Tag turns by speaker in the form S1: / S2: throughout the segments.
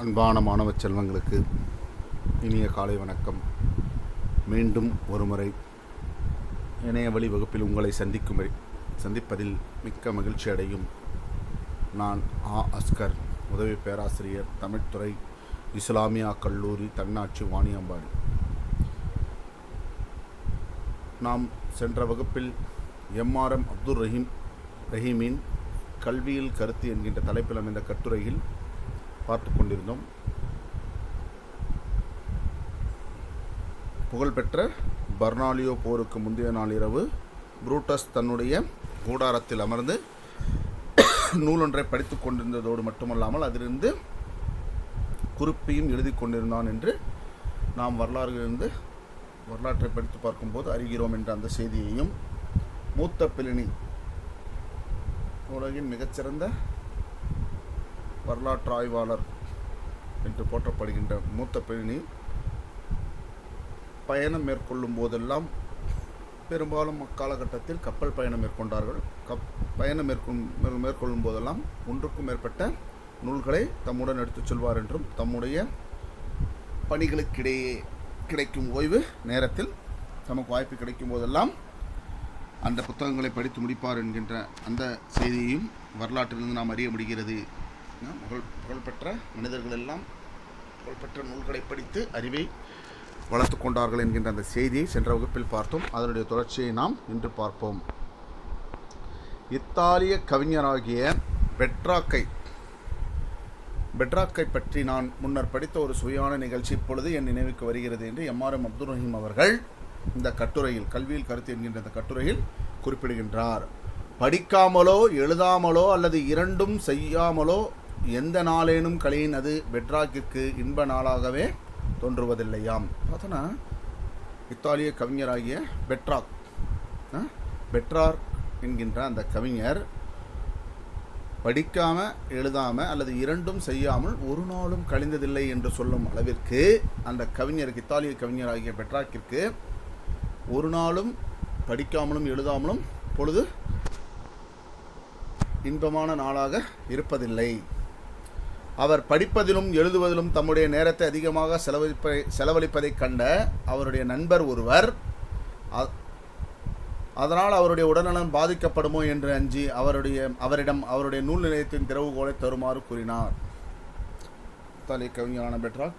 S1: அன்பான மாணவ செல்வங்களுக்கு இனிய காலை வணக்கம். மீண்டும் ஒருமுறை இணைய வழி வகுப்பில் உங்களை சந்திக்கும் சந்திப்பதில் மிக்க மகிழ்ச்சி அடையும் நான் ஆ அஸ்கர் உதவி பேராசிரியர் தமிழ்துறை இஸ்லாமியா கல்லூரி தன்னாட்சி வாணியம்பாடி நாம் சென்ற வகுப்பில் எம்ஆர்எம் அப்துல் ரஹீம் ரஹீமின் கல்வியில் கருத்து என்கின்ற தலைப்பில் அமைந்த கட்டுரையில் பார்த்து கொண்டிருந்தோம். புகழ்பெற்ற பர்னாலியோ போருக்கு முந்தைய நாள் இரவு புரூட்டஸ் தன்னுடைய கூடாரத்தில் அமர்ந்து நூலொன்றை படித்து கொண்டிருந்ததோடு மட்டுமல்லாமல் அதிலிருந்து குறிப்பையும் எழுதி கொண்டிருந்தான் என்று நாம் வரலாறுகளிலிருந்து வரலாற்றை படித்து பார்க்கும்போது அறிகிறோம் என்ற அந்த செய்தியையும் மூத்த பிளினி உலகின் மிகச்சிறந்த வரலாற்று ஆய்வாளர் என்று போற்றப்படுகின்ற மூத்த பெண்ணி பயணம் மேற்கொள்ளும் போதெல்லாம் பெரும்பாலும் அக்காலகட்டத்தில் கப்பல் பயணம் மேற்கொண்டார்கள். கப் பயணம் மேற்கொள் மேற்கொள்ளும் போதெல்லாம் ஒன்றுக்கும் மேற்பட்ட நூல்களை தம்முடன் எடுத்துச் செல்வார் என்றும் தம்முடைய பணிகளுக்கிடையே கிடைக்கும் ஓய்வு நேரத்தில் தமக்கு வாய்ப்பு கிடைக்கும் போதெல்லாம் அந்த புத்தகங்களை படித்து முடிப்பார் என்கின்ற அந்த செய்தியையும் வரலாற்றிலிருந்து நாம் அறிய முடிகிறது. புகழ் புகழ்பெற்ற மனிதர்கள் எல்லாம் புகழ்பெற்ற நூல்களை படித்து அறிவை வளர்த்து கொண்டார்கள் என்கின்ற அந்த செய்தியை சென்ற வகுப்பில் பார்த்தோம். அதனுடைய தொடர்ச்சியை நாம் இன்று பார்ப்போம். இத்தாலிய கவிஞராகிய பெட்ராக்கை பெட்ராக்கை பற்றி நான் முன்னர் படித்த ஒரு சுவையான நிகழ்ச்சி இப்பொழுது என் நினைவுக்கு வருகிறது என்று எம்ஆர்எம் அப்துல் ரஹீம் அவர்கள் இந்த கட்டுரையில் கல்வியில் கருத்து என்கின்ற இந்த கட்டுரையில் குறிப்பிடுகின்றார். படிக்காமலோ எழுதாமலோ அல்லது இரண்டும் செய்யாமலோ எந்த நாளேனும் கலையின் அது பெட்ராக்கிற்கு இன்ப நாளாகவே தோன்றுவதில்லையாம். பார்த்தோன்னா இத்தாலிய கவிஞராகிய பெட்ராக் பெட்ரார் என்கின்ற அந்த கவிஞர் படிக்காமல் எழுதாமல் அல்லது இரண்டும் செய்யாமல் ஒரு நாளும் கழிந்ததில்லை என்று சொல்லும் அளவிற்கு அந்த கவிஞருக்கு இத்தாலிய கவிஞராகிய பெட்ராக்கிற்கு ஒரு நாளும் படிக்காமலும் எழுதாமலும் பொழுது இன்பமான நாளாக இருப்பதில்லை. அவர் படிப்பதிலும் எழுதுவதிலும் தம்முடைய நேரத்தை அதிகமாக செலவழிப்ப செலவழிப்பதைக் கண்ட அவருடைய நண்பர் ஒருவர் அ- அதனால் அவருடைய உடல்நலம் பாதிக்கப்படுமோ என்று அஞ்சி அவருடைய அவரிடம் அவருடைய நூல் நிலையத்தின் திறவுகோலை தருமாறு கூறினார். தலை கவிஞரான பெற்றால்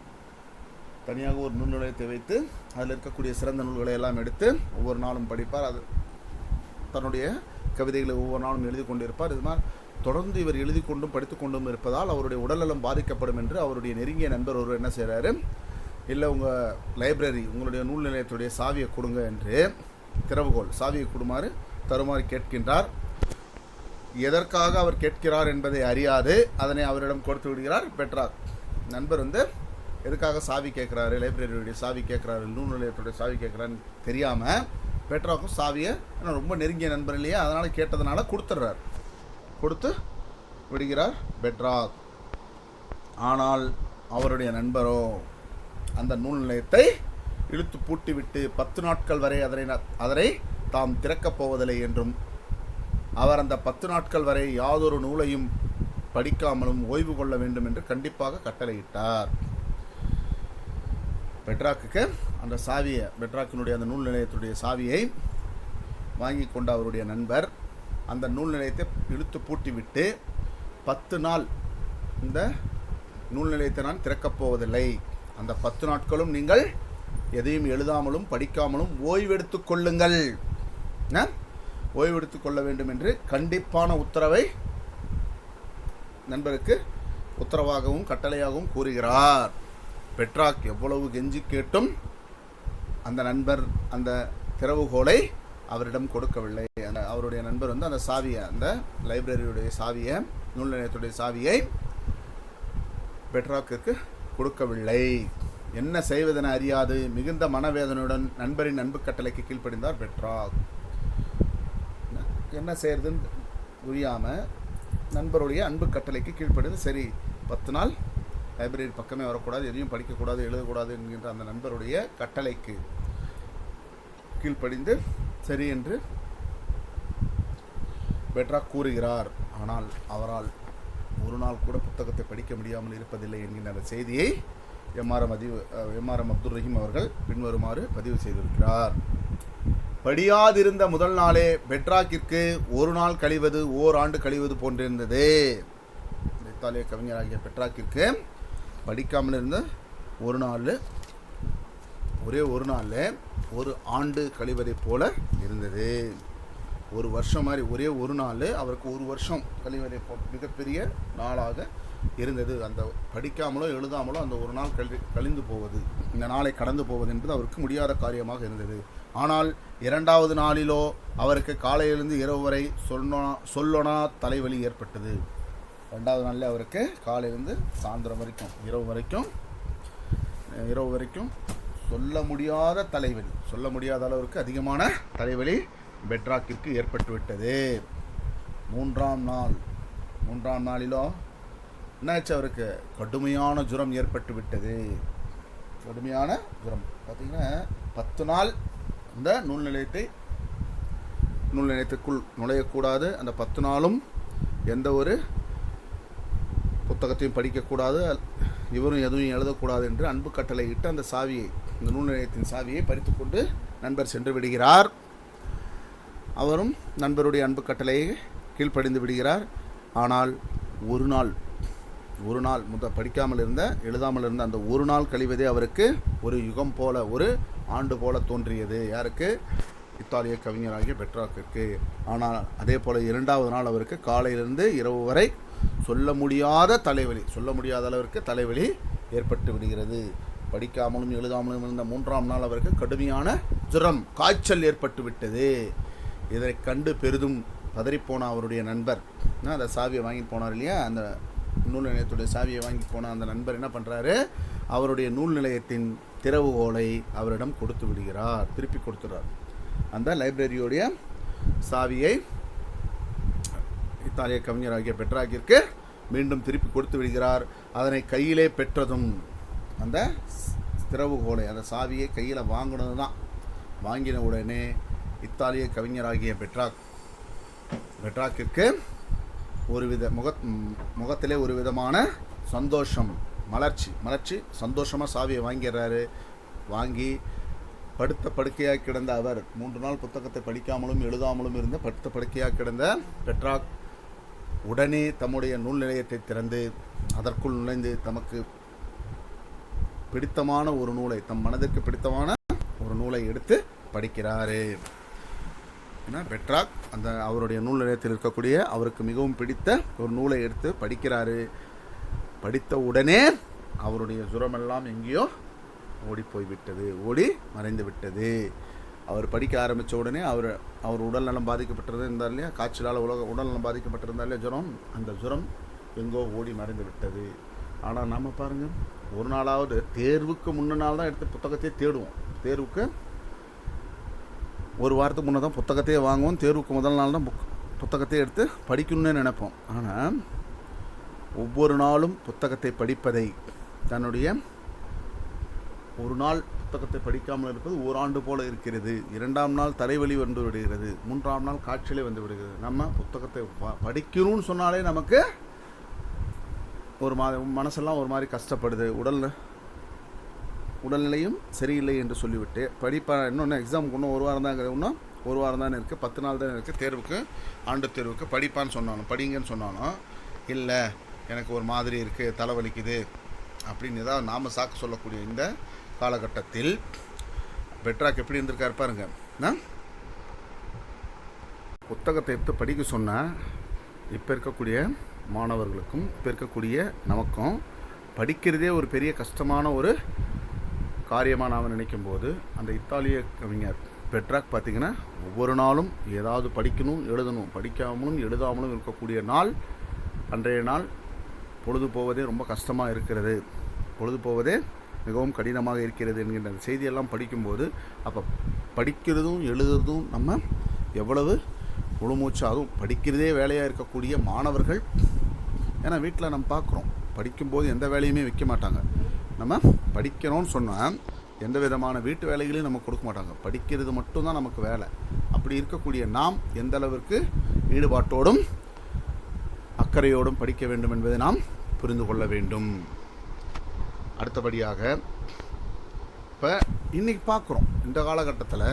S1: தனியாக ஒரு நூல் நிலையத்தை வைத்து அதில் இருக்கக்கூடிய சிறந்த நூல்களை எல்லாம் எடுத்து ஒவ்வொரு நாளும் படிப்பார். அது தன்னுடைய கவிதைகளை ஒவ்வொரு நாளும் எழுதி கொண்டிருப்பார். இது மாதிரி தொடர்ந்து இவர் எழுதி கொண்டும் படித்து கொண்டும் இருப்பதால் அவருடைய உடல்நலம் பாதிக்கப்படும் என்று அவருடைய நெருங்கிய நண்பர் ஒருவர் என்ன செய்கிறாரு இல்லை உங்கள் லைப்ரரி உங்களுடைய நூல் நிலையத்துடைய சாவியை கொடுங்க என்று திறவுகோல் சாவியை கொடுமாறு தருமாறு கேட்கின்றார். எதற்காக அவர் கேட்கிறார் என்பதை அறியாது. அதனை அவரிடம் கொடுத்து விடுகிறார் பெற்றார். நண்பர் வந்து எதுக்காக சாவி கேட்குறாரு? லைப்ரரியுடைய சாவி கேட்குறாரு நூல் நிலையத்துடைய சாவி கேட்குறான்னு தெரியாமல் பெட்ராக்கும் சாவியை ரொம்ப நெருங்கிய நண்பர் இல்லையா அதனால் கேட்டதுனால கொடுத்துட்றார். கொடுத்து விடுகிறார் பெட்ராக். ஆனால் அவருடைய நண்பரோ அந்த நூல் நிலையத்தை இழுத்து பூட்டிவிட்டு பத்து நாட்கள் வரை அதனை ந- அதனை தாம் திறக்கப் போவதில்லை என்றும் அவர் அந்த பத்து நாட்கள் வரை யாதொரு நூலையும் படிக்காமலும் ஓய்வு கொள்ள வேண்டும் என்று கண்டிப்பாக கட்டளையிட்டார். பெட்ராக்குக்கு அந்த சாவியை பெட்ராக்கினுடைய அந்த நூல் நிலையத்துடைய சாவியை வாங்கி கொண்ட அவருடைய நண்பர் அந்த நூல் நிலையத்தை இழுத்து பூட்டிவிட்டு பத்து நாள் இந்த நூல் நிலையத்தை நான் திறக்கப் போவதில்லை. அந்த பத்து நாட்களும் நீங்கள் எதையும் எழுதாமலும் படிக்காமலும் ஓய்வெடுத்து கொள்ளுங்கள். ஓய்வெடுத்து கொள்ள வேண்டும் என்று கண்டிப்பான உத்தரவை நண்பருக்கு உத்தரவாகவும் கட்டளையாகவும் கூறுகிறார். பெட்ராக் எவ்வளவு கெஞ்சி கேட்டும் அந்த நண்பர் அந்த திறவுகோலை அவரிடம் கொடுக்கவில்லை. அந்த அவருடைய நண்பர் வந்து அந்த சாவியை அந்த லைப்ரரியுடைய சாவியை நூல் நிலையத்துடைய சாவியை பெட்ராக்கிற்கு கொடுக்கவில்லை. என்ன செய்வதென அறியாது. மிகுந்த மனவேதனையுடன் நண்பரின் அன்பு கட்டளைக்கு கீழ்ப்படிந்தார் பெட்ராக். என்ன செய்யறதுன்னு புரியாமல் நண்பருடைய அன்பு கட்டளைக்கு கீழ்ப்படிந்து சரி பத்து நாள் லைப்ரரி பக்கமே வரக்கூடாது எதையும் படிக்கக்கூடாது எழுதக்கூடாது என்கின்ற அந்த நண்பருடைய கட்டளைக்கு கீழ்ப்படிந்து சரி என்று பெட்ரா கூறுகிறார். ஆனால் அவரால் ஒரு நாள் கூட புத்தகத்தை படிக்க முடியாமல் இருப்பதில்லை என்கின்ற செய்தியை எம்ஆர்எம் பதிவு எம்ஆர்எம் அப்துல் ரஹீம் அவர்கள் பின்வருமாறு பதிவு செய்திருக்கிறார். படியாதிருந்த முதல் நாளே பெட்ராக்கிற்கு ஒரு நாள் கழிவது ஓராண்டு கழிவது போன்றிருந்தது. இத்தாலிய கவிஞராகிய பெட்ராக்கிற்கு படிக்காமல் இருந்த ஒரு நாள் ஒரே ஒரு நாளில் ஒரு ஆண்டு கழிவதை போல இருந்தது. ஒரு வருஷம் மாதிரி ஒரே ஒரு நாள் அவருக்கு ஒரு வருஷம் கழிவதை போ மிகப்பெரிய நாளாக இருந்தது. அந்த படிக்காமலோ எழுதாமலோ அந்த ஒரு நாள் கழி கழிந்து போவது இந்த நாளை கடந்து போவது என்பது அவருக்கு முடியாத காரியமாக இருந்தது. ஆனால் இரண்டாவது நாளிலோ அவருக்கு காலையிலிருந்து இரவு வரை சொல்லோனா சொல்லோனா தலைவலி ஏற்பட்டது. ரெண்டாவது நாளில் அவருக்கு காலையிலேருந்து சாயந்தரம் வரைக்கும் இரவு வரைக்கும் இரவு வரைக்கும் சொல்ல முடியாத தலைவலி. சொல்ல முடியாத அளவிற்கு அதிகமான தலைவலி பெட்ராக்கிற்கு ஏற்பட்டுவிட்டது மூன்றாம் நாள். மூன்றாம் நாளிலோ என்னாச்சு அவருக்கு? கடுமையான ஜுரம் ஏற்பட்டு விட்டது. கடுமையான ஜுரம். பார்த்தீங்கன்னா பத்து நாள் அந்த நூல் நிலையத்தை நூல் நிலையத்துக்குள் நுழையக்கூடாது. அந்த பத்து நாளும் எந்த ஒரு புத்தகத்தையும் படிக்கக்கூடாது. இவரும் எதுவும் எழுதக்கூடாது என்று அன்பு கட்டளை இட்டு அந்த சாவியை இந்த நூல் நிலையத்தின் சாவியை பறித்துக்கொண்டு நண்பர் சென்று விடுகிறார். அவரும் நண்பருடைய அன்பு கட்டளையை கீழ்ப்படிந்து விடுகிறார். ஆனால் ஒரு நாள் ஒரு நாள் முத படிக்காமல் இருந்த எழுதாமல் இருந்த அந்த ஒரு நாள் கழிவதே அவருக்கு ஒரு யுகம் போல ஒரு ஆண்டு போல தோன்றியது. யாருக்கு? இத்தாலிய கவிஞராகிய பெட்ராக்கிற்கு. ஆனால் அதே போல் இரண்டாவது நாள் அவருக்கு காலையிலிருந்து இரவு வரை சொல்ல முடியாத தலைவலி சொல்ல முடியாத அளவிற்கு தலைவலி ஏற்பட்டு விடுகிறது. படிக்காமலும் எழுதாமலும் இருந்த மூன்றாம் நாள் அவருக்கு கடுமையான ஜுரம் காய்ச்சல் ஏற்பட்டு விட்டது இதனை கண்டு பெரிதும் பதறிப்போன அவருடைய நண்பர். அந்த சாவியை வாங்கிட்டு போனார் இல்லையா? அந்த நூல் நிலையத்துடைய சாவியை வாங்கி போன அந்த நண்பர் என்ன பண்ணுறாரு அவருடைய நூல் நிலையத்தின் திறவுகோலை அவரிடம் கொடுத்து விடுகிறார். திருப்பி கொடுத்துறார் அந்த லைப்ரரியோடைய சாவியை இத்தாலிய கவிஞராகிய பெட்ராக்கிற்கு மீண்டும் திருப்பி கொடுத்து விடுகிறார். அதனை கையிலே பெற்றதும் அந்த திறவுகோலை அந்த சாவியை கையில் வாங்கினது தான் வாங்கின உடனே இத்தாலிய கவிஞராகிய பெட்ராக். பெட்ராக்கிற்கு ஒருவித முக முகத்திலே ஒரு விதமான சந்தோஷம் மலர்ச்சி மலர்ச்சி சந்தோஷமாக சாவியை வாங்கிடுறாரு. வாங்கி படுத்த படுக்கையாக கிடந்த அவர் மூன்று நாள் புத்தகத்தை படிக்காமலும் எழுதாமலும் இருந்த படுத்த படுக்கையாக கிடந்த பெட்ராக் உடனே தம்முடைய நூல் நிலையத்தை திறந்து அதற்குள் நுழைந்து தமக்கு பிடித்தமான ஒரு நூலை தம் மனதிற்கு பிடித்தமான ஒரு நூலை எடுத்து படிக்கிறாரு. ஏன்னா பெட்ராக் அந்த அவருடைய நூல் நிலையத்தில் இருக்கக்கூடிய அவருக்கு மிகவும் பிடித்த ஒரு நூலை எடுத்து படிக்கிறாரு. படித்த உடனே அவருடைய ஜுரமெல்லாம் எங்கேயோ ஓடி போய்விட்டது ஓடி மறைந்து விட்டது அவர் படிக்க ஆரம்பித்த உடனே அவர் அவர் உடல் நலம் பாதிக்கப்பட்டது இருந்தார் இல்லையா? காய்ச்சலால் உலக உடல் நலம் பாதிக்கப்பட்டிருந்தார் இல்லையா? ஜுரம் அந்த ஜுரம் எங்கோ ஓடி மறைந்து விட்டது ஆனால் நாம் பாருங்கள் ஒரு நாளாவது தேர்வுக்கு முன்ன நாள் தான் எடுத்து புத்தகத்தையே தேடுவோம். தேர்வுக்கு ஒரு வாரத்துக்கு முன்னே தான் புத்தகத்தையே வாங்குவோம். தேர்வுக்கு முதல் நாள் தான் புக் புத்தகத்தையே எடுத்து படிக்கணும்னு நினைப்போம். ஆனால் ஒவ்வொரு நாளும் புத்தகத்தை படிப்பதை தன்னுடைய ஒரு நாள் புத்தகத்தை படிக்காமல் இருப்பது ஓராண்டு போல இருக்கிறது. இரண்டாம் நாள் தலைவலி வந்து விடுகிறது. மூன்றாம் நாள் காய்ச்சலே வந்து விடுகிறது. நம்ம புத்தகத்தை ப- படிக்கணும்னு சொன்னாலே நமக்கு ஒரு மா மனசெல்லாம் ஒரு மாதிரி கஷ்டப்படுது. உடல் உடல்நிலையும் சரியில்லை என்று சொல்லிவிட்டு படிப்பா இன்னொன்று எக்ஸாமுக்கு இன்னும் ஒரு வாரம் தான் இன்னும் ஒரு வாரம் தானே இருக்குது. பத்து நாள் தானே இருக்குது. தேர்வுக்கு ஆண்டு தேர்வுக்கு படிப்பான்னு சொன்னாலும் படிங்கன்னு சொன்னாலும் இல்லை எனக்கு ஒரு மாதிரி இருக்குது தலைவலிக்குது அப்படின்னு ஏதாவது நாம் சாக்கு சொல்லக்கூடிய இந்த காலகட்டத்தில் பெட்ராக் எப்படி இருந்திருக்காரு பாருங்க. புத்தகத்தை எடுத்து படிக்க சொன்னால் இப்போ இருக்கக்கூடிய மாணவர்களுக்கும் இப்போ இருக்கக்கூடிய நமக்கும் படிக்கிறதே ஒரு பெரிய கஷ்டமான ஒரு காரியமாக நாம் நினைக்கும் போது அந்த இத்தாலிய கவிஞர் பெட்ராக் பார்த்திங்கன்னா ஒவ்வொரு நாளும் ஏதாவது படிக்கணும் எழுதணும். படிக்காமலும் எழுதாமலும் இருக்கக்கூடிய நாள் அன்றைய நாள் பொழுது போவதே ரொம்ப கஷ்டமாக இருக்கிறது. பொழுது போவதே மிகவும் கடினமாக இருக்கிறது என்கின்ற அந்த செய்தியெல்லாம் படிக்கும்போது அப்போ படிக்கிறதும் எழுதுறதும் நம்ம எவ்வளவு முழுமூச்சு அதுவும் படிக்கிறதே வேலையாக இருக்கக்கூடிய மாணவர்கள் ஏன்னா வீட்டில் நம்ம பார்க்குறோம் படிக்கும்போது எந்த வேலையுமே வைக்க மாட்டாங்க. நம்ம படிக்கிறோம்னு சொன்னால் எந்த விதமான வீட்டு வேலைகளையும் நமக்கு கொடுக்க மாட்டாங்க. படிக்கிறது மட்டும்தான் நமக்கு வேலை. அப்படி இருக்கக்கூடிய நாம் எந்த அளவிற்கு ஈடுபாட்டோடும் அக்கறையோடும் படிக்க வேண்டும் என்பதை நாம் புரிந்து கொள்ள வேண்டும். அடுத்தபடியாக இப்போ இன்றைக்கி பார்க்குறோம் இந்த காலகட்டத்தில்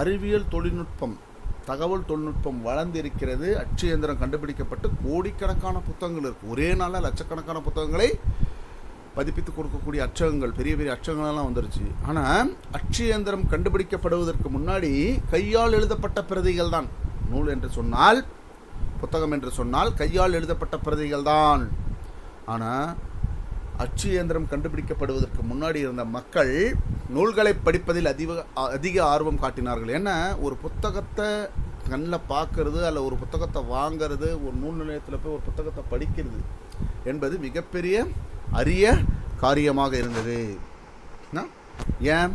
S1: அறிவியல் தொழில்நுட்பம் தகவல் தொழில்நுட்பம் வளர்ந்திருக்கிறது. அச்சு இயந்திரம் கண்டுபிடிக்கப்பட்டு கோடிக்கணக்கான புத்தகங்கள் இருக்குது ஒரே நாளில் லட்சக்கணக்கான புத்தகங்களை பதிப்பித்து கொடுக்கக்கூடிய அச்சகங்கள் பெரிய பெரிய அச்சகங்கள்லாம் வந்துருச்சு. ஆனால் அச்சு இயந்திரம் கண்டுபிடிக்கப்படுவதற்கு முன்னாடி கையால் எழுதப்பட்ட பிரதிகள் தான் நூல் என்று சொன்னால் புத்தகம் என்று சொன்னால் கையால் எழுதப்பட்ட பிரதிகள் தான் ஆனால் அச்சு இயந்திரம் கண்டுபிடிக்கப்படுவதற்கு முன்னாடி இருந்த மக்கள் நூல்களை படிப்பதில் அதிக அதிக ஆர்வம் காட்டினார்கள். ஏன்னா ஒரு புத்தகத்தை கண்ணில் பார்க்கறது அல்ல ஒரு புத்தகத்தை வாங்கிறது ஒரு நூல் நிலையத்தில் போய் ஒரு புத்தகத்தை படிக்கிறது என்பது மிகப்பெரிய அரிய காரியமாக இருந்தது. ஏன்?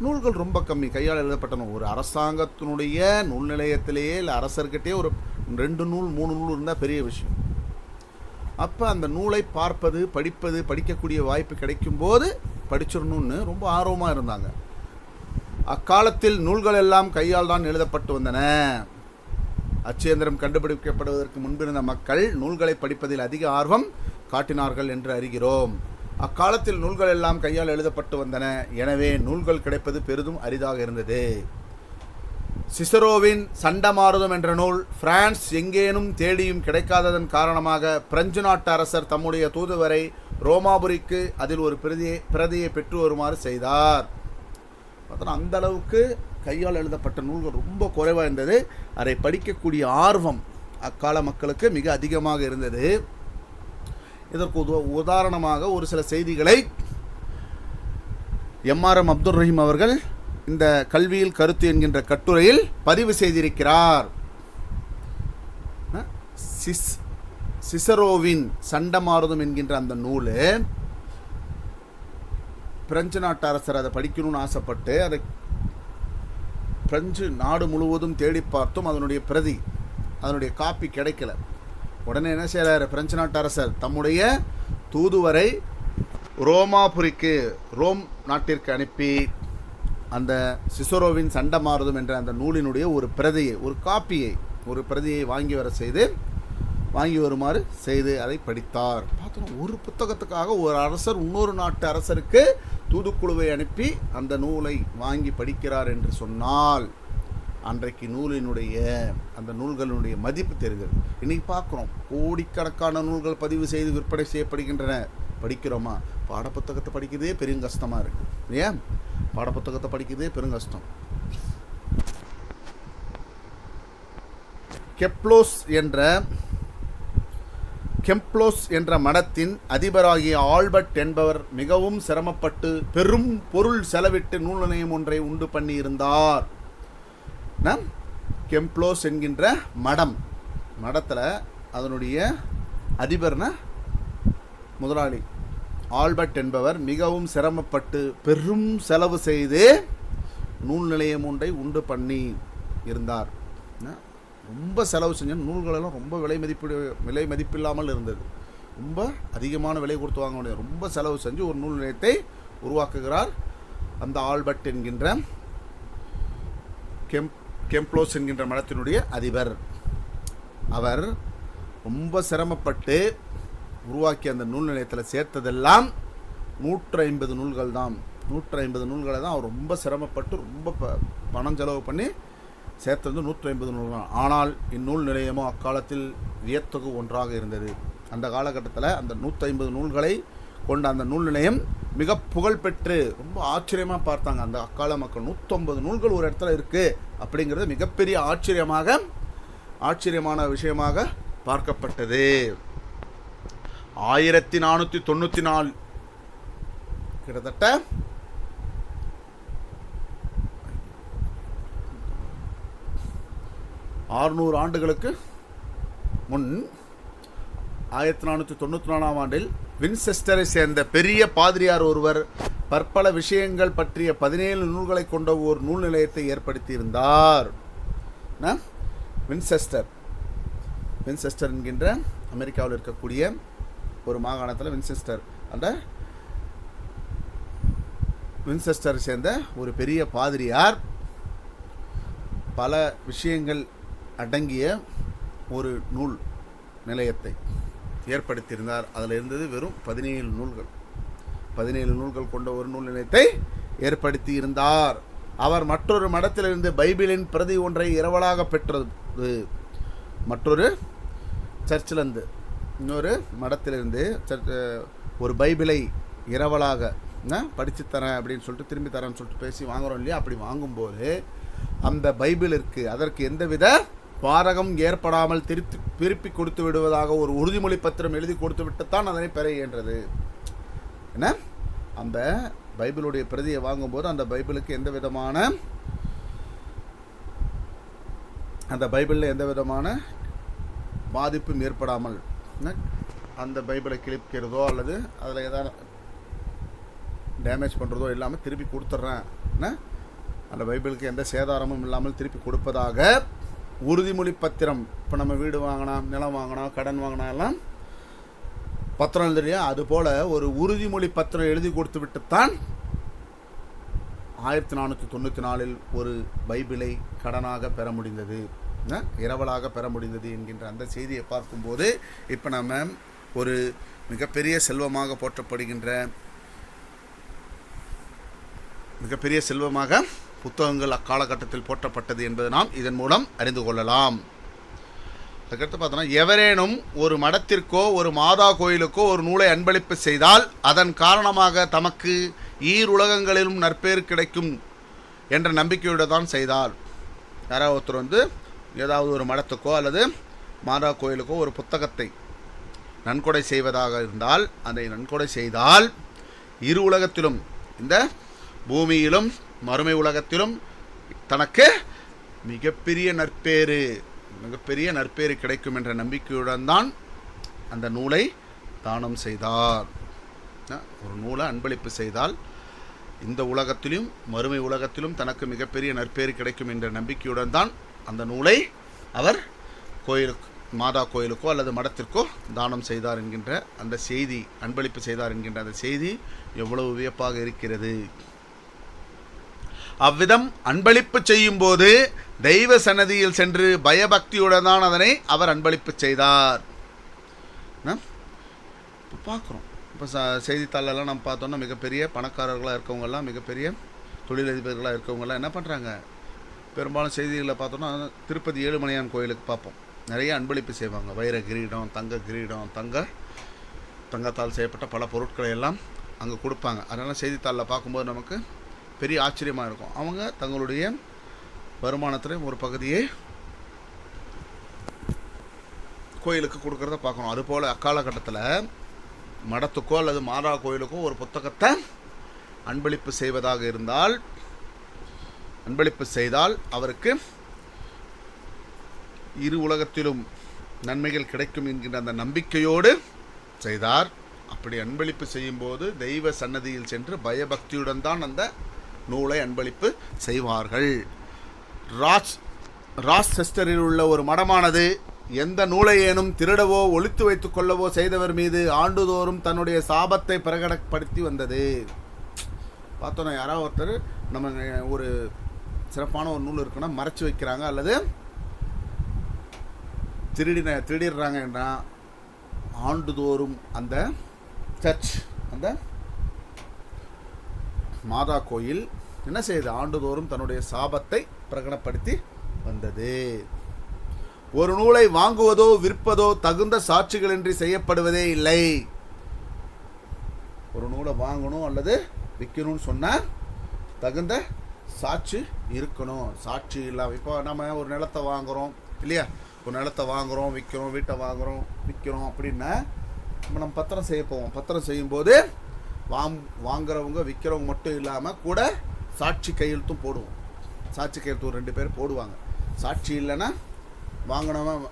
S1: நூல்கள் ரொம்ப கம்மி. கையால் எழுதப்பட்டன ஒரு அரசாங்கத்தினுடைய நூல் நிலையத்திலேயே இல்லை அரசர்கிட்டே ஒரு ரெண்டு நூல் மூணு நூல் இருந்தால் பெரிய விஷயம். அப்போ அந்த நூலை பார்ப்பது படிப்பது படிக்கக்கூடிய வாய்ப்பு கிடைக்கும்போது படிச்சிடணும்னு ரொம்ப ஆர்வமாக இருந்தாங்க. அக்காலத்தில் நூல்கள் எல்லாம் கையால் தான் எழுதப்பட்டு வந்தன. அச்சேந்திரம் கண்டுபிடிக்கப்படுவதற்கு முன்பிருந்த மக்கள் நூல்களை படிப்பதில் அதிக ஆர்வம் காட்டினார்கள் என்று அறிகிறோம். அக்காலத்தில் நூல்கள் எல்லாம் கையால் எழுதப்பட்டு வந்தன. எனவே நூல்கள் கிடைப்பது பெரிதும் அரிதாக இருந்தது. சிசரோவின் சண்டமாறுதம் என்ற நூல் பிரான்ஸ் எங்கேனும் தேடியும் கிடைக்காததன் காரணமாக பிரெஞ்சு நாட்டு அரசர் தம்முடைய தூதுவரை ரோமாபுரிக்கு அதில் ஒரு பிரதியை பிரதியை பெற்று வருமாறு செய்தார். பார்த்தோன்னா அந்த அளவுக்கு கையால் எழுதப்பட்ட நூல்கள் ரொம்ப குறைவாக இருந்தது. அதை படிக்கக்கூடிய ஆர்வம் அக்கால மக்களுக்கு மிக அதிகமாக இருந்தது. இதற்கு உத உதாரணமாக ஒரு சில செய்திகளை எம்ஆர்எம் அப்துல் ரஹீம் அவர்கள் இந்த கல்வியில் கருத்து என்கின்ற கட்டுரையில் பதிவு செய்திருக்கிறார். சிஸ் சிசரோவின் சண்டமாருதம் என்கின்ற அந்த நூல் பிரெஞ்சு நாட்டு அரசர் அதை படிக்கணும்னு ஆசைப்பட்டு அதை பிரெஞ்சு நாடு முழுவதும் தேடி பார்த்தும் அதனுடைய பிரதி அதனுடைய காப்பி கிடைக்கல. உடனே என்ன செய்கிறார் பிரெஞ்சு நாட்டு அரசர் தம்முடைய தூதுவரை ரோமாபுரிக்கு ரோம் நாட்டிற்கு அனுப்பி அந்த சிசரோவின் மாறுதும் என்ற அந்த நூலினுடைய ஒரு பிரதியை ஒரு காப்பியை ஒரு பிரதியை வாங்கி வர செய்து வாங்கி வருமாறு செய்து அதை படித்தார். பார்த்தோம் ஒரு புத்தகத்துக்காக ஒரு அரசர் இன்னொரு நாட்டு அரசருக்கு தூதுக்குழுவை அனுப்பி அந்த நூலை வாங்கி படிக்கிறார் என்று சொன்னால் அன்றைக்கு நூலினுடைய அந்த நூல்களினுடைய மதிப்பு தெரிகிறது. இன்னைக்கு பார்க்குறோம் கோடிக்கணக்கான நூல்கள் பதிவு செய்து விற்பனை செய்யப்படுகின்றன. படிக்கிறோமா? பாடப்புத்தகத்தை படிக்கிறதே பெரிய கஷ்டமாக இருக்குது ஏன் பாடப்புத்தகத்தை படிக்கிறதே பெரும் கஷ்டம் கெப்லோஸ் என்ற கெம்ப்ளோஸ் என்ற மடத்தின் அதிபராகிய ஆல்பர்ட் என்பவர் மிகவும் சிரமப்பட்டு பெரும் பொருள் செலவிட்டு நூல் நிலையம் ஒன்றை உண்டு பண்ணியிருந்தார். நம் கெம்ப்ளோஸ் என்கின்ற மடம் மடத்தில் அதனுடைய அதிபர்னா முதலாளி. ஆல்பர்ட் என்பவர் மிகவும் சிரமப்பட்டு பெரும் செலவு செய்து நூல் நிலையம் ஒன்றை உண்டு பண்ணி இருந்தார். ரொம்ப செலவு செஞ்ச நூல்களெல்லாம் ரொம்ப விலை மதிப்பு விலை மதிப்பில்லாமல் இருந்தது. ரொம்ப அதிகமான விலை கொடுத்து வாங்க முடியாது ரொம்ப செலவு செஞ்சு ஒரு நூல் நிலையத்தை உருவாக்குகிறார் அந்த ஆல்பர்ட் என்கின்ற கெம் கெம்ப்ளோஸ் என்கின்ற மடத்தினுடைய அதிபர். அவர் ரொம்ப சிரமப்பட்டு உருவாக்கி அந்த நூல் நிலையத்தில் சேர்த்ததெல்லாம் நூற்று ஐம்பது நூல்கள் தான். நூற்று ஐம்பது நூல்களை தான் அவர் ரொம்ப சிரமப்பட்டு ரொம்ப ப பணம் செலவு பண்ணி சேர்த்தது நூற்றி ஐம்பது நூல்கள். தான் ஆனால் இந்நூல் நிலையமோ அக்காலத்தில் வியத்தகு ஒன்றாக இருந்தது. அந்த காலகட்டத்தில் அந்த நூற்றி ஐம்பது நூல்களை கொண்ட அந்த நூல் நிலையம் மிக புகழ்பெற்று ரொம்ப ஆச்சரியமாக பார்த்தாங்க. அந்த அக்கால மக்கள் நூற்றொம்பது நூல்கள் ஒரு இடத்துல இருக்குது அப்படிங்கிறது மிகப்பெரிய ஆச்சரியமாக ஆச்சரியமான விஷயமாக பார்க்கப்பட்டது. ஆயிரத்தி நானூற்றி தொண்ணூற்றி நாலு. கிட்டத்தட்ட ஆறுநூறு ஆண்டுகளுக்கு முன் ஆயிரத்தி நானூற்றி தொண்ணூற்றி நாலாம் ஆண்டில் வின்செஸ்டரை சேர்ந்த பெரிய பாதிரியார் ஒருவர் பற்பல விஷயங்கள் பற்றிய பதினேழு நூல்களை கொண்ட ஒரு நூல் நிலையத்தை ஏற்படுத்தியிருந்தார் வின்செஸ்டர். வின்செஸ்டர் என்கின்ற அமெரிக்காவில் இருக்கக்கூடிய ஒரு மாகாணத்தில் வின்செஸ்டர். அந்த வின்செஸ்டர் சேர்ந்த ஒரு பெரிய பாதிரியார் பல விஷயங்கள் அடங்கிய ஒரு நூல் நிலையத்தை ஏற்படுத்தியிருந்தார். அதில் இருந்தது வெறும் பதினேழு நூல்கள். பதினேழு நூல்கள் கொண்ட ஒரு நூல் நிலையத்தை ஏற்படுத்தி இருந்தார் அவர் மற்றொரு மடத்திலிருந்து பைபிளின் பிரதி ஒன்றை இரவலாக பெற்றது. மற்றொரு சர்ச்சிலிருந்து இன்னொரு மடத்திலிருந்து ஒரு பைபிளை இரவலாக படித்து தரேன் அப்படின்னு சொல்லிட்டு திரும்பி தரேன்னு சொல்லிட்டு பேசி வாங்குறோம் இல்லையா? அப்படி வாங்கும்போது அந்த பைபிளிற்கு அதற்கு எந்தவித பாரகம் ஏற்படாமல் திருத்தி திருப்பி கொடுத்து விடுவதாக ஒரு உறுதிமொழி பத்திரம் எழுதி கொடுத்து விட்டுத்தான் அதனை பெற இயன்றது. என்ன? அந்த பைபிளுடைய பிரதியை வாங்கும்போது அந்த பைபிளுக்கு எந்த விதமான அந்த பைபிளில் எந்த விதமான பாதிப்பும் ஏற்படாமல் பார்த்தீங்கன்னா அந்த பைபிளை கிழிக்கிறதோ அல்லது அதில் எதாவது டேமேஜ் பண்ணுறதோ இல்லாமல் திருப்பி கொடுத்துட்றேன் அந்த பைபிளுக்கு எந்த சேதாரமும் இல்லாமல் திருப்பி கொடுப்பதாக உறுதிமொழி பத்திரம். இப்போ நம்ம வீடு வாங்கினா நிலம் வாங்கினா கடன் வாங்கினா எல்லாம் பத்திரம் எழுதுறியா? அதுபோல் ஒரு உறுதிமொழி பத்திரம் எழுதி கொடுத்து விட்டுத்தான் ஆயிரத்தி நானூற்றி தொண்ணூற்றி நாலில் ஒரு பைபிளை கடனாக பெற முடிந்தது. இரவலாக பெற முடிந்தது என்கின்ற அந்த செய்தியை பார்க்கும்போது இப்போ நம்ம ஒரு மிகப்பெரிய செல்வமாக போற்றப்படுகின்ற மிகப்பெரிய செல்வமாக புத்தகங்கள் அக்காலகட்டத்தில் போற்றப்பட்டது என்பதை நாம் இதன் மூலம் அறிந்து கொள்ளலாம். அதுக்கடுத்து பார்த்தோன்னா எவரேனும் ஒரு மடத்திற்கோ ஒரு மாதா கோயிலுக்கோ ஒரு நூலை அன்பளிப்பு செய்தால் அதன் காரணமாக தமக்கு ஈர் உலகங்களிலும் நற்பேறு கிடைக்கும் என்ற நம்பிக்கையோடு தான் செய்தால். யாராவது ஒருத்தர் வந்து ஏதாவது ஒரு மடத்துக்கோ அல்லது மாதா கோயிலுக்கோ ஒரு புத்தகத்தை நன்கொடை செய்வதாக இருந்தால் அதை நன்கொடை செய்தால் இரு உலகத்திலும் இந்த பூமியிலும் மறுமை உலகத்திலும் தனக்கு மிகப்பெரிய நற்பேறு மிகப்பெரிய நற்பேறு கிடைக்கும் என்ற நம்பிக்கையுடன் தான் அந்த நூலை தானம் செய்தார். ஒரு நூலை அன்பளிப்பு செய்தால் இந்த உலகத்திலும் மறுமை உலகத்திலும் தனக்கு மிகப்பெரிய நற்பேறு கிடைக்கும் என்ற நம்பிக்கையுடன் தான் அந்த நூலை அவர் கோயிலுக்கு மாதா கோயிலுக்கோ அல்லது மடத்திற்கோ தானம் செய்தார் என்கின்ற அந்த செய்தி அன்பளிப்பு செய்தார் என்கின்ற அந்த செய்தி எவ்வளவு வியப்பாக இருக்கிறது. அவ்விதம் அன்பளிப்பு செய்யும்போது தெய்வ சன்னதியில் சென்று பயபக்தியுடன் தான் அதனை அவர் அன்பளிப்பு செய்தார். இப்போ பார்க்குறோம் இப்போ ச செய்தித்தாளெல்லாம் நம்ம பார்த்தோன்னா மிகப்பெரிய பணக்காரர்களாக இருக்கவங்கெல்லாம் மிகப்பெரிய தொழிலதிபர்களாக இருக்கவங்கெல்லாம் என்ன பண்ணுறாங்க பெரும்பாலும் செய்திகளில் பார்த்தோன்னா திருப்பதி ஏழுமலையான் கோயிலுக்கு பார்ப்போம். நிறைய அன்பளிப்பு செய்வாங்க. வைர கிரீடம் தங்க கிரீடம் தங்க தங்கத்தால் செய்யப்பட்ட பல பொருட்களை எல்லாம் அங்கே கொடுப்பாங்க. அதனால் செய்தித்தாளில் பார்க்கும்போது நமக்கு பெரிய ஆச்சரியமாக இருக்கும். அவங்க தங்களுடைய வருமானத்தில் ஒரு பகுதியை கோயிலுக்கு கொடுக்குறத பார்க்கணும். அதுபோல் அக்காலகட்டத்தில் மடத்துக்கோ அல்லது மாதா கோயிலுக்கோ ஒரு புத்தகத்தை அன்பளிப்பு செய்வதாக இருந்தால் அன்பளிப்பு செய்தால் அவருக்கு இரு உலகத்திலும் நன்மைகள் கிடைக்கும் என்கின்ற அந்த நம்பிக்கையோடு செய்தார். அப்படி அன்பளிப்பு செய்யும்போது தெய்வ சன்னதியில் சென்று பயபக்தியுடன் தான் அந்த நூலை அன்பளிப்பு செய்வார்கள். ராஜ் ராஸ் செஸ்டரில் உள்ள ஒரு மடமானது எந்த நூலையேனும் திருடவோ ஒளித்து வைத்துக் கொள்ளவோ செய்தவர் மீது ஆண்டுதோறும் தன்னுடைய சாபத்தை பிரகடப்படுத்தி வந்தது. பார்த்தோன்னா யாராவது ஒருத்தர் நம்ம ஒரு சிறப்பான ஒரு நூல் இருக்குன்னா மறைச்சி வைக்கிறாங்க அல்லது திருடின திருடிடுறாங்கன்னா ஆண்டுதோறும் அந்த சர்ச் அந்த மாதா கோயில் என்ன செய்யுது ஆண்டுதோறும் தன்னுடைய சாபத்தை பிரகடனப்படுத்தி வந்தது. ஒரு நூலை வாங்குவதோ விற்பதோ தகுந்த சாட்சிகளின்றி செய்யப்படுவதே இல்லை. ஒரு நூலை வாங்கணும் அல்லது விற்கணும்னு சொன்னால் தகுந்த சாட்சி இருக்கணும். சாட்சி இல்லாமல் இப்போ நம்ம ஒரு நிலத்தை வாங்குகிறோம் இல்லையா? ஒரு நிலத்தை வாங்குகிறோம் விற்கிறோம் வீட்டை வாங்குகிறோம் விற்கிறோம் அப்படின்னா நம்ம நம்ம பத்திரம் செய்ய போவோம். பத்திரம் செய்யும்போது வாங் வாங்குறவங்க விற்கிறவங்க மட்டும் இல்லாமல் கூட சாட்சி கையெழுத்தும் போடுவோம். சாட்சி கையெழுத்து ஒரு ரெண்டு பேர் போடுவாங்க. சாட்சி இல்லைன்னா வாங்கினவன்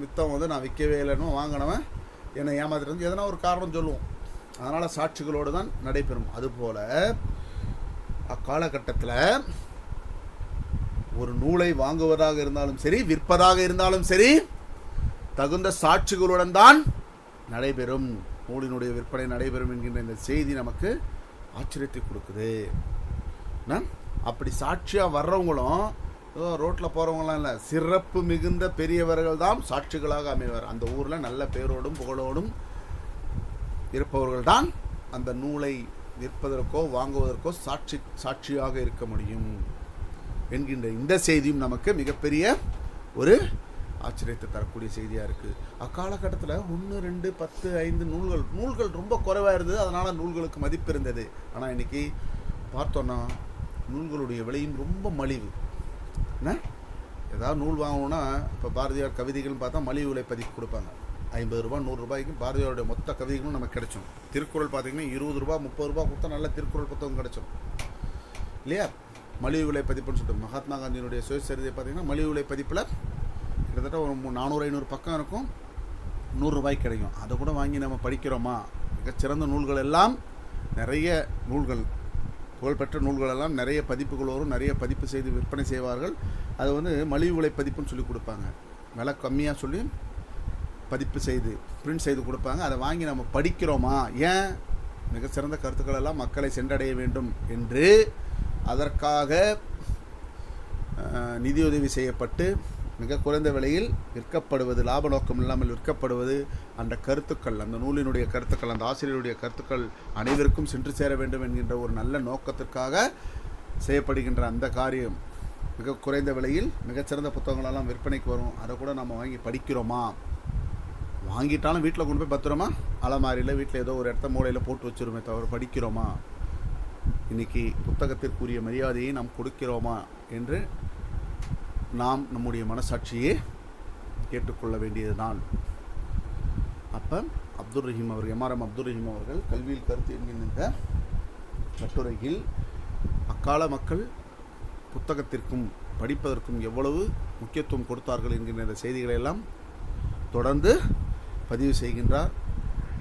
S1: மித்தம் வந்து நான் விற்கவே இல்லைன்னு வாங்கினவன் என்னை ஏமாத்திட்டு எதனா ஒரு காரணம் சொல்லுவோம். அதனால் சாட்சிகளோடு தான் நடைபெறும். அதுபோல் அக்காலகட்டத்தில் ஒரு நூலை வாங்குவதாக இருந்தாலும் சரி விற்பதாக இருந்தாலும் சரி தகுந்த சாட்சிகளுடன் தான் நடைபெறும். நூலினுடைய விற்பனை நடைபெறும் என்கின்ற இந்த செய்தி நமக்கு ஆச்சரியத்தை கொடுக்குது. அப்படி சாட்சியாக வர்றவங்களும் ஏதோ ரோட்டில் போகிறவங்களாம் இல்லை சிறப்பு மிகுந்த பெரியவர்கள் தான் சாட்சிகளாக அமைவர். அந்த ஊரில் நல்ல பேரோடும் புகழோடும் இருப்பவர்கள் தான் அந்த நூலை விற்பதற்கோ வாங்குவதற்கோ சாட்சி சாட்சியாக இருக்க முடியும் என்கின்ற இந்த செய்தியும் நமக்கு மிகப்பெரிய ஒரு ஆச்சரியத்தை தரக்கூடிய செய்தியாக இருக்குது அக்காலகட்டத்தில் ஒன்று ரெண்டு பத்து ஐந்து நூல்கள் நூல்கள் ரொம்ப குறைவாக இருந்தது. அதனால் நூல்களுக்கு மதிப்பு இருந்தது. ஆனால் இன்றைக்கி பார்த்தோன்னா நூல்களுடைய விலையும் ரொம்ப மலிவு. என்ன? ஏதாவது நூல் வாங்கணுன்னா இப்போ பாரதியார் கவிதைகள்னு பார்த்தா மலிவு விலை பதிப்பு கொடுப்பாங்க. ஐம்பது ரூபா நூறுரூபாய்க்கு பாரதியாருடைய மொத்த கவிதைகளும் நமக்கு கிடைச்சோம். திருக்குறள் பார்த்தீங்கன்னா இருபது ரூபா முப்பது ரூபா கொடுத்தா நல்ல திருக்குறள் புத்தகம் கிடைச்சோம். இல்லையா? மலிவு விலை பதிப்புன்னு சொல்லிட்டு மகாத்மா காந்தியினுடைய சுயசரிதை பார்த்தீங்கன்னா மலிவு விலை பதிப்பில் கிட்டத்தட்ட ஒரு மு- நானூறு ஐநூறு பக்கம் இருக்கும். நூறுரூபாய்க்கு கிடைக்கும். அதை கூட வாங்கி நம்ம படிக்கிறோமா? மிகச்சிறந்த நூல்கள் எல்லாம் நிறைய நூல்கள் புகழ்பெற்ற நூல்கள் எல்லாம் நிறைய பதிப்புகள் வரும். நிறைய பதிப்பு செய்து விற்பனை செய்வார்கள். அது வந்து மலிவு விலை பதிப்புன்னு சொல்லி கொடுப்பாங்க. விலை கம்மியாக சொல்லி பதிப்பு செய்து பிரிண்ட் செய்து கொடுப்பாங்க. அதை வாங்கி நம்ம படிக்கிறோமா? ஏன்? மிகச்சிறந்த கருத்துக்கள் எல்லாம் மக்களை சென்றடைய வேண்டும் என்று அதற்காக நிதியுதவி செய்யப்பட்டு மிக குறைந்த விலையில் விற்கப்படுவது லாப நோக்கம் இல்லாமல் விற்கப்படுவது அந்த கருத்துக்கள் அந்த நூலினுடைய கருத்துக்கள் அந்த ஆசிரியருடைய கருத்துக்கள் அனைவருக்கும் சென்று சேர வேண்டும் என்கின்ற ஒரு நல்ல நோக்கத்திற்காக செய்யப்படுகின்ற அந்த காரியம். மிக குறைந்த விலையில் மிகச்சிறந்த புத்தகங்களெல்லாம் விற்பனைக்கு வரும். அதை கூட நம்ம வாங்கி படிக்கிறோமா? வாங்கிட்டாலும் வீட்டில் கொண்டு போய் பத்திரமா? அலமாரியில் வீட்டில் ஏதோ ஒரு இடத்த மூலையில் போட்டு வச்சிருமே தவிர படிக்கிறோமா? இன்னைக்கு புத்தகத்திற்குரிய மரியாதையை நாம் கொடுக்கிறோமா என்று நாம் நம்முடைய மனசாட்சியே கேட்டுக்கொள்ள வேண்டியதுதான். அப்போ அப்துல் ரஹீம் அவர் எம்ஆர்எம் அப்துல் ரஹீம் அவர்கள் கல்வியில் கருத்து என்கின்ற கட்டுரையில் அக்கால மக்கள் புத்தகத்திற்கும் படிப்பதற்கும் எவ்வளவு முக்கியத்துவம் கொடுத்தார்கள் என்கின்ற இந்த செய்திகளை எல்லாம் தொடர்ந்து பதிவு செய்கின்றார்.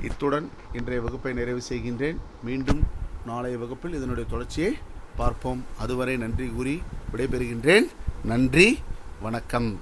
S1: இத்துடன் இன்றைய வகுப்பை நிறைவு செய்கின்றேன். மீண்டும் நாளைய வகுப்பில் இதனுடைய தொடர்ச்சியை பார்ப்போம். அதுவரை நன்றி கூறி விடைபெறுகின்றேன். நன்றி வணக்கம்.